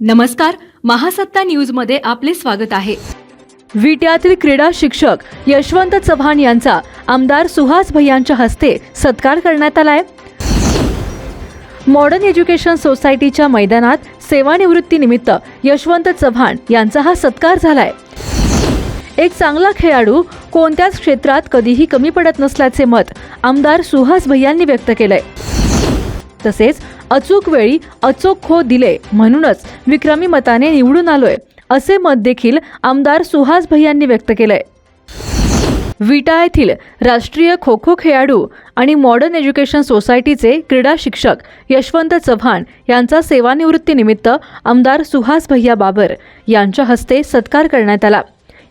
नमस्कार महासत्ता न्यूजमध्ये आपले स्वागत आहे. विट्यातील क्रीडा शिक्षक यशवंत चव्हाण यांचा आमदार सुहास भैयांच्या हस्ते सत्कार करण्यात आलाय मॉडर्न एज्युकेशन सोसायटीच्या मैदानात सेवानिवृत्तीनिमित्त यशवंत चव्हाण यांचा हा सत्कार झालाय एक चांगला खेळाडू कोणत्याच क्षेत्रात कधीही कमी पडत नसल्याचे मत आमदार सुहास भैयांनी व्यक्त केलंय. तसेच अचूक वेळी अचूक खो दिले. म्हणूनच विक्रमी मताने निवडून आलोय असे मत देखील आमदार सुहास भैयांनी व्यक्त केलंय. विटा येथील राष्ट्रीय खो खो खेळाडू आणि मॉडर्न एज्युकेशन सोसायटीचे क्रीडा शिक्षक यशवंत चव्हाण यांचा सेवानिवृत्तीनिमित्त आमदार सुहास भैया बाबर यांच्या हस्ते सत्कार करण्यात आला.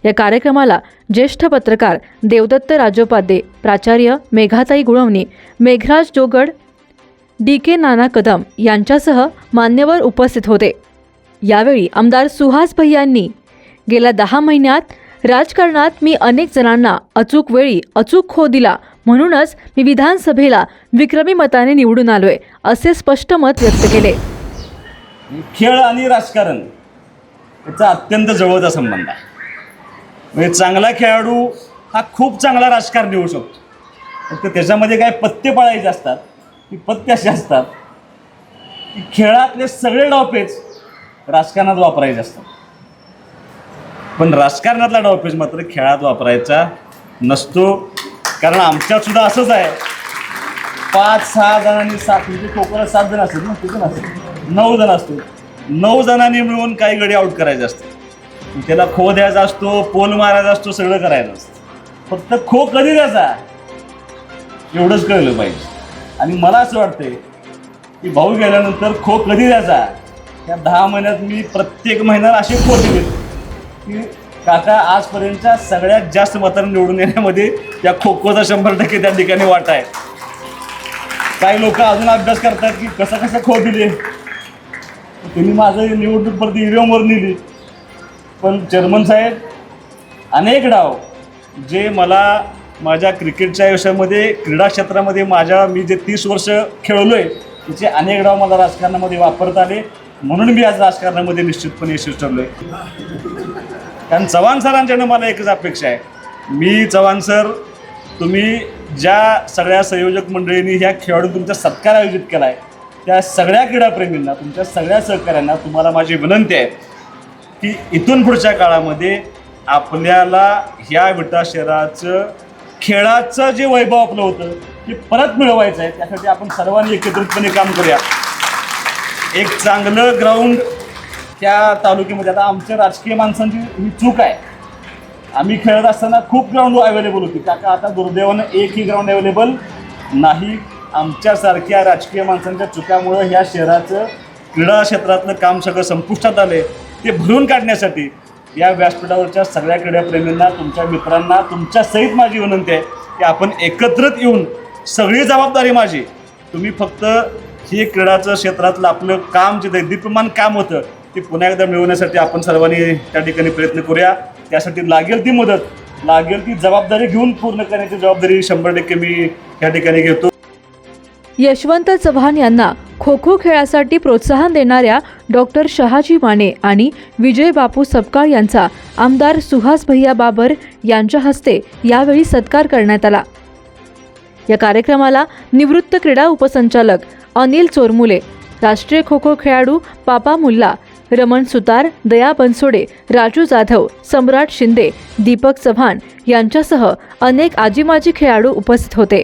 या कार्यक्रमाला ज्येष्ठ पत्रकार देवदत्त राजोपाध्ये प्राचार्य मेघाताई गुळवणी मेघराज जोगड डी के नाना कदम यांच्यासह मान्यवर उपस्थित होते. यावेळी आमदार सुहास भैयांनी गेल्या दहा महिन्यात राजकारणात मी अनेक जणांना अचूक वेळी अचूक खो दिला म्हणूनच मी विधानसभेला विक्रमी मताने निवडून आलोय असे स्पष्ट मत व्यक्त केले. खेळ आणि राजकारण याचा अत्यंत जवळचा संबंध आहे. म्हणजे चांगला खेळाडू हा खूप चांगला राजकारणी होऊ शकतो. फक्त त्याच्यामध्ये काय पत्ते पाळायचे असतात. की पत्ते असे असतात. की खेळातले सगळे डावपेच राजकारणात वापरायचे असतात. पण राजकारणातला डावपेच मात्र खेळात वापरायचा नसतो. कारण आमच्यात सुद्धा असंच आहे. पाच सहा जणांनी सात म्हणजे कोकणात सात जण असतात ना किती असतात. नऊ जण असतो. नऊ जणांनी मिळून काही गडी आउट करायचे असते त्याला खो द्यायचा असतो पोल मारायचा असतो सगळं करायचं असतं. फक्त खो कधी द्यायचा? एवढंच कळलं पाहिजे. आणि मला असं वाटतंय की भाऊ गेल्यानंतर खो कधी द्यायचा? या दहा महिन्यात मी प्रत्येक महिन्याला असे खो दिले की काका आजपर्यंतच्या सगळ्यात जास्त मतांना निवडून येण्यामध्ये त्या खो खोचा शंभर टक्के त्या ठिकाणी वाटा आहे. काही लोक अजून अभ्यास करतात की कसं कसं खो दिले. तुम्ही माझं निवडणूक परत ईव्हीएमवर नेली. पण चेअरमन साहेब अनेक डाव जे मला माझ्या क्रिकेटच्या आयुष्यामध्ये क्रीडा क्षेत्रामध्ये माझ्या मी जे तीस वर्ष खेळलो आहे त्याचे अनेक डाव मला राजकारणामध्ये वापरता आले. म्हणून मी आज राजकारणामध्ये निश्चितपणे यशस्वी ठरलो आहे कारण चव्हाण सरांच्यानं मला एकच अपेक्षा आहे. मी चव्हाण सर तुम्ही ज्या सगळ्या संयोजक मंडळींनी ह्या खेळाडू तुमचा सत्कार आयोजित केला आहे त्या सगळ्या क्रीडाप्रेमींना तुमच्या सगळ्या सहकाऱ्यांना तुम्हाला माझी विनंती आहे की इथून पुढच्या काळामध्ये आपल्याला ह्या विटा शहराचं खेळाचं जे वैभव आपलं होतं ते परत मिळवायचं आहे. त्यासाठी आपण सर्वांनी एकत्रितपणे काम करूया. एक चांगलं ग्राउंड त्या तालुक्यामध्ये आता आमच्या राजकीय माणसांची ही चूक आहे. आम्ही खेळत असताना खूप ग्राउंड अवेलेबल होती. काका आता दुर्दैवानं एकही ग्राउंड अवेलेबल नाही. आमच्यासारख्या राजकीय माणसांच्या चुकामुळं ह्या शहराचं क्रीडा क्षेत्रातलं काम सगळं संपुष्टात आले ते भरून काढण्यासाठी या व्यासपीठावरच्या सगळ्या क्रीडाप्रेमींना तुमच्या मित्रांना तुमच्या सहित माझी विनंती आहे की आपण एकत्रित येऊन सगळी जबाबदारी माझी. तुम्ही फक्त हे क्रीडाचं क्षेत्रातलं आपलं काम जे दैदिप्यमान काम होतं ते पुन्हा एकदा मिळवण्यासाठी आपण सर्वांनी त्या ठिकाणी प्रयत्न करूया. त्यासाठी लागेल ती मदत लागेल ती जबाबदारी घेऊन पूर्ण करण्याची जबाबदारी शंभर टक्के मी या ठिकाणी घेतो. यशवंत चव्हाण यांना खो खो खेळासाठी प्रोत्साहन देणाऱ्या डॉक्टर शहाजी माने आणि विजय बापू सपकाळ यांचा आमदार सुहास भैया बाबर यांच्या हस्ते यावेळी सत्कार करण्यात आला. या कार्यक्रमाला निवृत्त क्रीडा उपसंचालक अनिल चोरमुले राष्ट्रीय खो खो खेळाडू पापा मुल्ला रमण सुतार दया बनसोडे राजू जाधव सम्राट शिंदे दीपक चव्हाण यांच्यासह अनेक आजीमाजी खेळाडू उपस्थित होते.